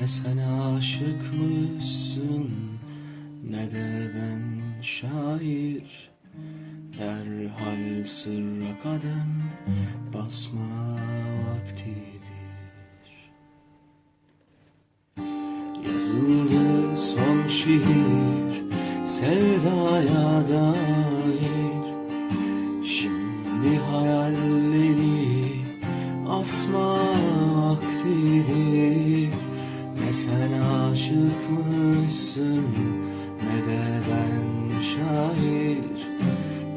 Ne sen aşıkmışsın ne de ben şair. Derhal sırra kadem basma vaktidir. Yazıldı son şiir sevdaya dair. Şimdi hayalleri asma vaktidir Ne sen aşıkmışsın ne de ben şair.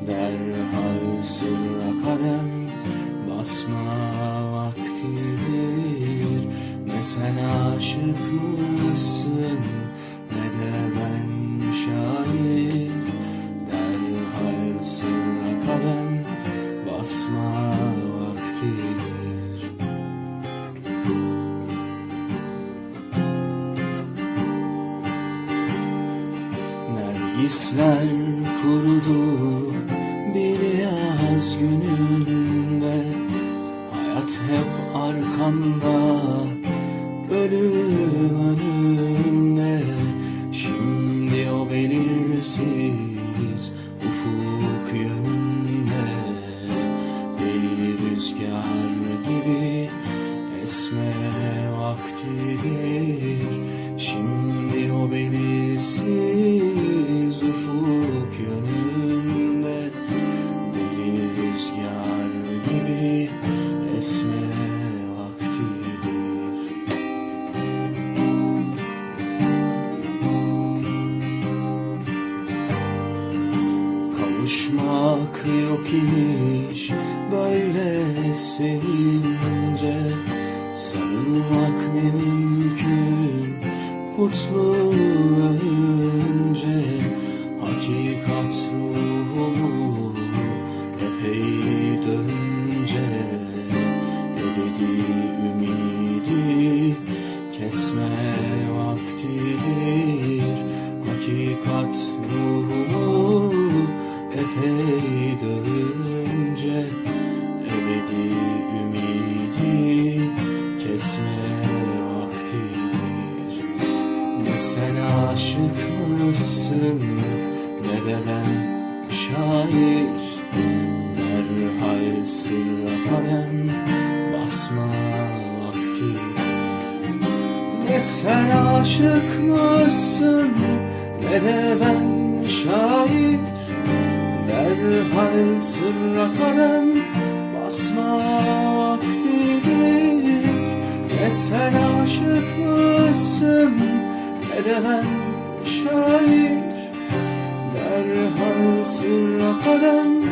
Derhal sırra kadem basma vaktidir. Ne sen aşıkmışsın ne de ben şair. Derhal sırra kadem basma Nergisler kurudu bir yaz gününde. Hayat hep arkanda ölüm önünde. Şimdi o belirsiz ufuk yönünde. Deli rüzgar gibi esme vaktidir Kavuşmak yok imiş. Böyle sevince Sarılmak ne mümkün? Kutlu önce Hakikat ruhumu epey dönce Ebedi ümidi kesme vaktidir. Hakikat ruhumu epey dönce Ebedi ümidi kesme vaktidir Ne sen aşık mısın ne de ben şair Derhal sırra basma vaktidir ne sen aşık mısın ne de ben şair Derhal sırra kadem basma vaktidir Ne sen aşık mısın ne de ben şair. Derhal sırra basma